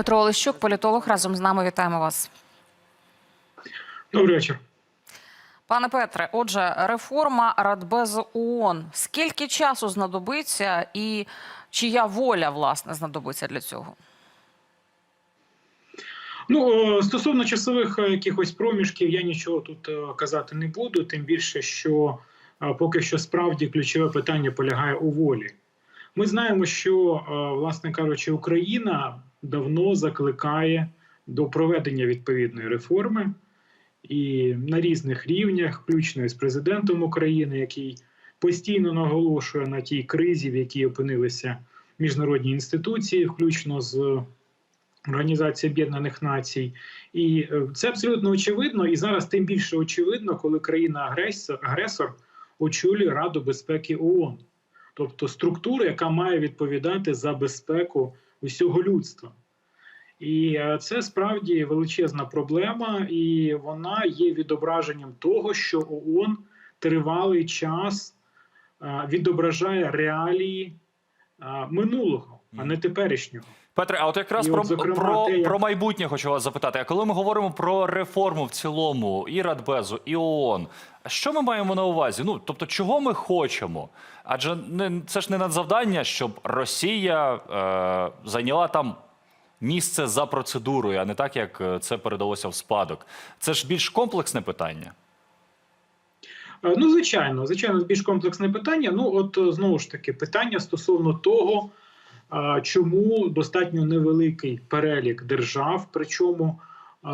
Петро Олещук, політолог, разом з нами вітаємо вас. Добрий вечір. Пане Петре, отже, реформа Радбезу ООН. Скільки часу знадобиться і чия воля власне знадобиться для цього? Ну стосовно часових е, якихось проміжків, я нічого тут е, казати не буду. Тим більше, що е, поки що справді ключове питання полягає у волі. Ми знаємо, що, е, власне кажучи, Україна давно закликає до проведення відповідної реформи. І на різних рівнях, включно з президентом України, який постійно наголошує на тій кризі, в якій опинилися міжнародні інституції, включно з Організації Об'єднаних Націй, і е, це абсолютно очевидно. І зараз тим більше очевидно, коли країна-агресор агресор очолює Раду безпеки ООН, тобто структура, яка має відповідати за безпеку усього людства. І е, це справді величезна проблема, і вона є відображенням того, що ООН тривалий час е, відображає реалії е, минулого, а не теперішнього. Петре, а от якраз І про, зокрема, про, те, як- про майбутнє хочу вас запитати. А коли ми говоримо про реформу в цілому і Радбезу, і ООН, що ми маємо на увазі? Ну тобто, чого ми хочемо? Адже не це ж не надзавдання, щоб Росія е, зайняла там місце за процедурою, а не так, як е, це передалося в спадок. Це ж більш комплексне питання. Е, Ну, звичайно, звичайно, більш комплексне питання. Ну, от знову ж таки, питання стосовно того, чому достатньо невеликий перелік держав, причому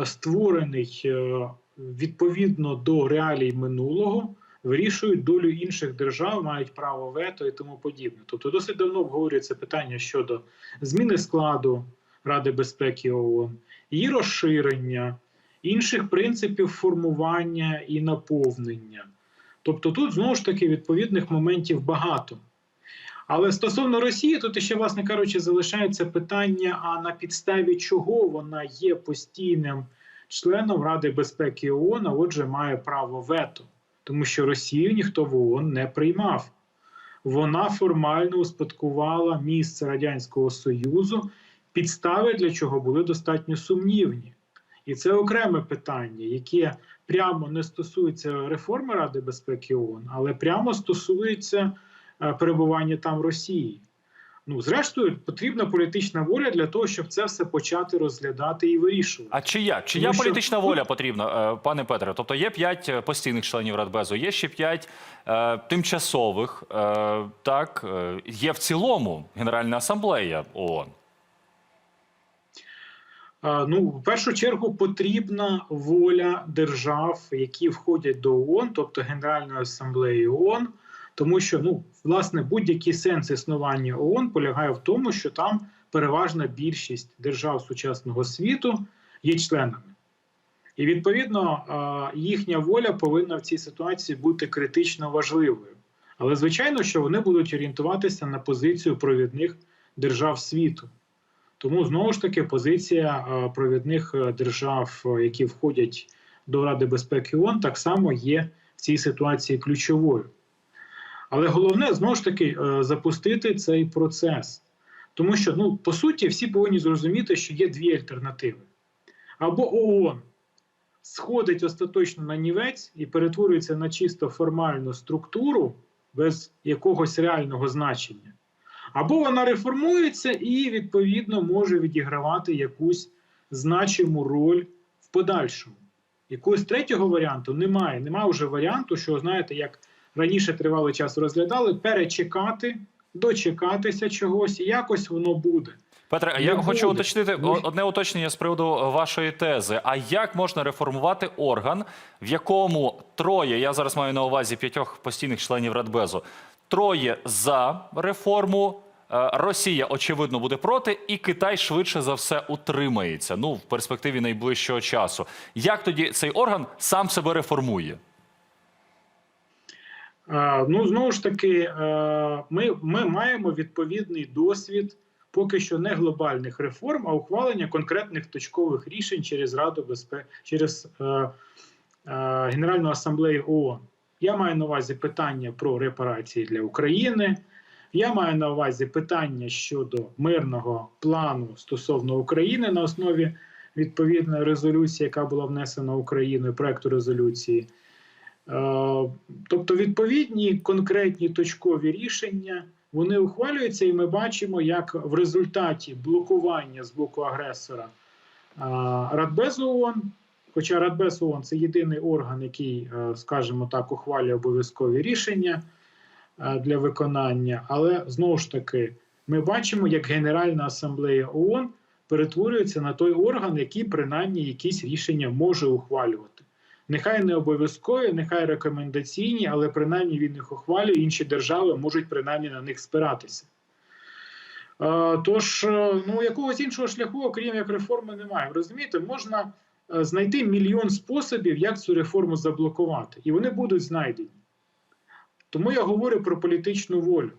створений е, відповідно до реалій минулого, вирішують долю інших держав, мають право вето і тому подібне. Тобто, досить давно обговорюється питання щодо зміни складу Ради безпеки ООН, її розширення, інших принципів формування і наповнення. Тобто тут знову ж таки відповідних моментів багато. Але стосовно Росії, тут ще, власне кажучи, залишається питання: а на підставі чого вона є постійним членом Ради безпеки ООН, а отже, має право вето, тому що Росію ніхто в ООН не приймав. Вона формально успадкувала місце Радянського Союзу, підстави для чого були достатньо сумнівні. І це окреме питання, яке прямо не стосується реформи Ради безпеки ООН, але прямо стосується перебування там Росії. Ну, зрештою, потрібна політична воля для того, щоб це все почати розглядати і вирішувати. А чия? Чия Тому що- політична воля потрібна, е, пане Петре? Тобто є п'ять е, постійних членів Радбезу, є ще п'ять е, тимчасових. Е, так, е, є в цілому Генеральна асамблея ООН. Е, Ну, в першу чергу потрібна воля держав, які входять до ООН, тобто Генеральної асамблеї ООН, тому що ну, власне будь-який сенс існування ООН полягає в тому, що там переважна більшість держав сучасного світу є членами. І відповідно їхня воля повинна в цій ситуації бути критично важливою. Але звичайно, що вони будуть орієнтуватися на позицію провідних держав світу. Тому знову ж таки позиція провідних е, держав, е, які входять до Ради безпеки ООН, так само є в цій ситуації ключовою. Але головне знову ж таки е, запустити цей процес. Тому що, ну, по суті, всі повинні зрозуміти, що є дві альтернативи. Або ООН сходить остаточно на нівець і перетворюється на чисто формальну структуру без якогось реального значення. Або вона реформується і, відповідно, може відігравати якусь значиму роль в подальшому. Якогось третього варіанту немає. Немає вже варіанту, що, знаєте, як раніше тривалий час розглядали, перечекати, дочекатися чогось, і якось воно буде. Петре, Не я буде. хочу уточнити одне уточнення з приводу вашої тези. А як можна реформувати орган, в якому троє, я зараз маю на увазі п'ятьох постійних членів Радбезу, троє за реформу, е, Росія очевидно буде проти, і Китай швидше за все утримається. Ну в перспективі найближчого часу. Як тоді цей орган сам себе реформує? Е, Ну, знову ж таки, е, ми, ми маємо відповідний досвід поки що не глобальних реформ, а ухвалення конкретних точкових рішень через Раду безпеки через е, Генеральну асамблею ООН. Я маю на увазі питання про репарації для України. Я маю на увазі питання щодо мирного плану стосовно України на основі відповідної резолюції, яка була внесена Україною, проекту резолюції. Е, Тобто, відповідні конкретні точкові рішення вони ухвалюються, і ми бачимо, як в результаті блокування з боку агресора е, Радбезу ООН, хоча Радбез ООН це єдиний орган, який, е, скажімо так, ухвалює обов'язкові рішення для виконання, але знову ж таки ми бачимо, як Генеральна асамблея ООН перетворюється на той орган, який принаймні якісь рішення може ухвалювати. Нехай не обов'язкові, нехай рекомендаційні, але принаймні він їх ухвалює. Інші держави можуть принаймні на них спиратися. Е, Тож, е, ну якогось іншого шляху, окрім як реформи, немає. Розумієте, можна е, знайти мільйон способів, як цю реформу заблокувати, і вони будуть знайдені. Тому я говорю про політичну волю,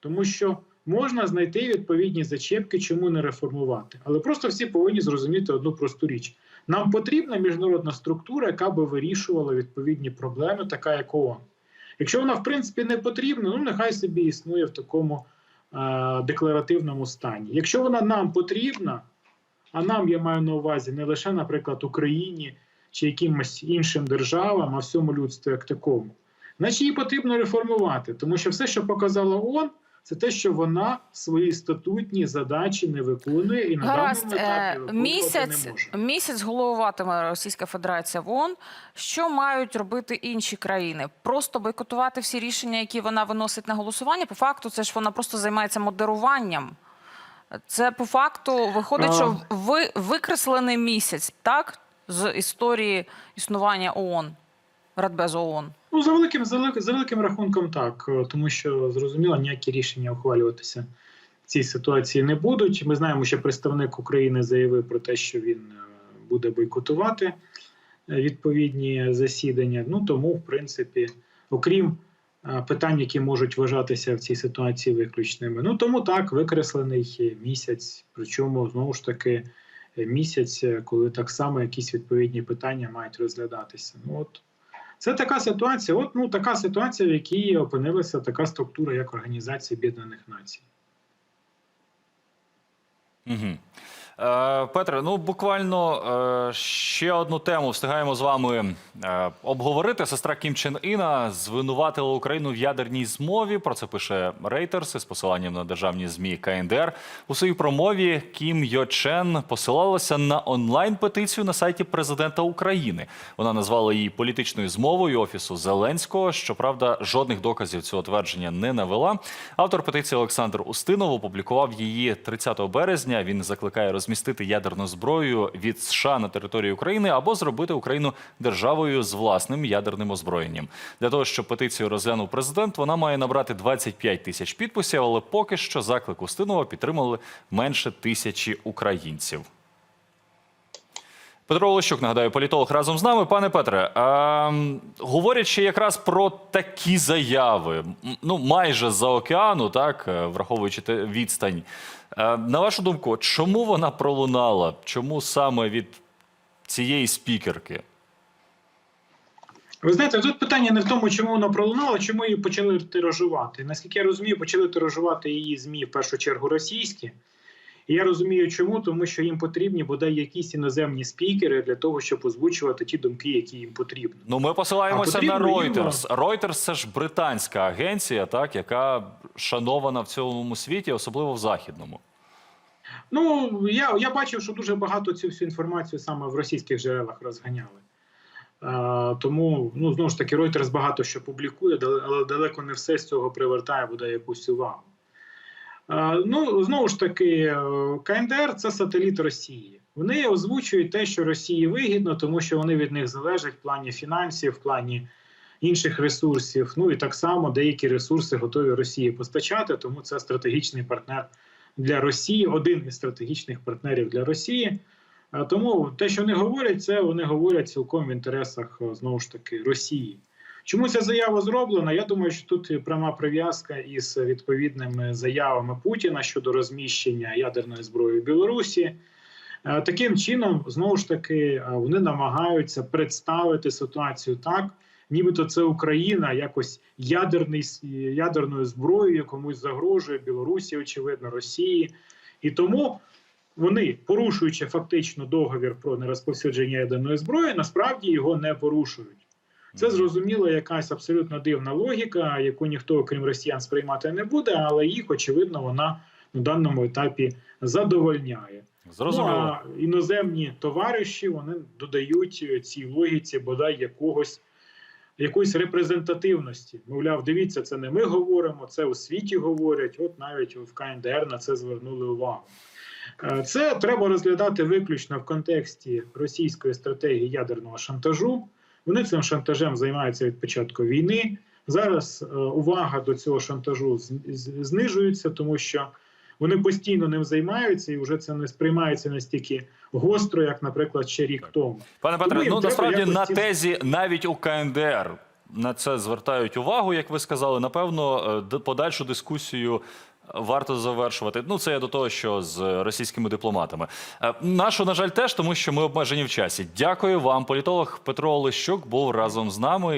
тому що можна знайти відповідні зачепки, чому не реформувати. Але просто всі повинні зрозуміти одну просту річ: нам потрібна міжнародна структура, яка би вирішувала відповідні проблеми, така як ООН. Якщо вона в принципі не потрібна, ну нехай собі існує в такому е, декларативному стані. Якщо вона нам потрібна, а нам я маю на увазі не лише, наприклад, Україні чи якимось іншим державам, а всьому людству як такому, значить її потрібно реформувати, тому що все, що показала ООН, це те, що вона свої статутні задачі не виконує і на Гаразд, даному е, етапі місяць, не може. місяць головуватиме Російська Федерація в ООН. Що мають робити інші країни? Просто бойкотувати всі рішення, які вона виносить на голосування. По факту, це ж вона просто займається модеруванням. Це по факту виходить, А. що ви викреслений місяць, так? З історії існування ООН, Радбезу ООН. Ну, за великим, за, за великим рахунком, так, е, тому що зрозуміло, ніякі рішення ухвалюватися в цій ситуації не будуть. Ми знаємо, що представник України заявив про те, що він е, буде бойкотувати е, відповідні засідання. Ну тому, в принципі, окрім питань, які можуть вважатися в цій ситуації виключними. Ну тому так, викреслений місяць, причому знову ж таки місяць, коли так само якісь відповідні питання мають розглядатися. Ну от. Це така ситуація. От ну така ситуація, в якій опинилася така структура, як Організація Об'єднаних Націй. Угу. Е, Петре, ну буквально е, ще одну тему встигаємо з вами е, обговорити. Сестра Кім Чен Іна звинуватила Україну в ядерній змові. Про це пише Reuters із посиланням на державні змі КНДР. У своїй промові Кім Йо Чен посилалася на онлайн-петицію на сайті президента України. Вона назвала її політичною змовою офісу Зеленського. Щоправда, жодних доказів цього твердження не навела. Автор петиції Олександр Устинов опублікував її 30 березня. Він закликає розмістити ядерну зброю від США на території України або зробити Україну державою з власним ядерним озброєнням. Для того щоб петицію розглянув президент, вона має набрати 25 тисяч підписів, але поки що заклик Устинова підтримали менше тисячі українців. Петро Олещук, нагадаю, політолог разом з нами. Пане Петре, а, говорячи якраз про такі заяви, ну майже за океану, так е, враховуючи відстань. е, На вашу думку, чому вона пролунала? Чому саме від цієї спікерки? Ви знаєте, тут питання не в тому, чому воно пролунало, чому її почали тиражувати. Наскільки я розумію, почали тиражувати її ЗМІ в першу чергу російські. І я розумію, чому, тому що їм потрібні бодай якісь іноземні спікери для того, щоб озвучувати ті думки, які їм потрібні. Ну, ми посилаємося на потрібно їм- Reuters. Reuters – це ж британська агенція, так, яка шанована в цілому світі, особливо в західному. Ну я, я бачив, що дуже багато цю всю інформацію саме в російських джерелах розганяли. Е, тому ну знову ж таки Reuters багато що публікує, але далеко не все з цього привертає буде якусь увагу. Е, ну знову ж таки, е, КНДР це сателіт Росії. Вони озвучують те, що Росії вигідно, тому що вони від них залежать в плані фінансів, в плані інших ресурсів. Ну і так само деякі ресурси готові Росії постачати, тому це стратегічний партнер для Росії, один із стратегічних партнерів для Росії. Е, Тому те, що вони говорять, це вони говорять цілком в інтересах знову ж таки Росії. Чому ця заява зроблена? Я думаю, що тут пряма прив'язка із відповідними заявами Путіна щодо розміщення ядерної зброї в Білорусі. Е, Таким чином, знову ж таки, е, вони намагаються представити ситуацію так, нібито це Україна якось ядерний ядерною зброєю комусь загрожує Білорусі, очевидно, Росії, і тому. Вони, порушуючи фактично договір про нерозповсюдження ядерної зброї, насправді його не порушують. Це зрозуміло, якась абсолютно дивна логіка, яку ніхто, окрім росіян, сприймати не буде, але їх, очевидно, вона на даному етапі задовольняє. Зрозуміло. Ну, а іноземні товариші вони додають цій логіці бодай якогось. Якоїсь репрезентативності, мовляв, дивіться, це не ми говоримо, це у світі говорять. От навіть в КНДР на це звернули увагу. Е, Це треба розглядати виключно в контексті російської стратегії ядерного шантажу. Вони цим шантажем займаються від початку війни. Зараз е, увага до цього шантажу знижується, тому що вони постійно ним займаються, і вже це не сприймається настільки гостро, як, наприклад, ще рік тому. Пане Петре, ну насправді на тезі навіть у КНДР на це звертають увагу, як ви сказали. Напевно, е, подальшу дискусію варто завершувати. Ну, це я до того, що з російськими дипломатами. Е, Нашу, на жаль, теж, тому що ми обмежені в часі. Дякую вам. Політолог Петро Олещук був разом з нами.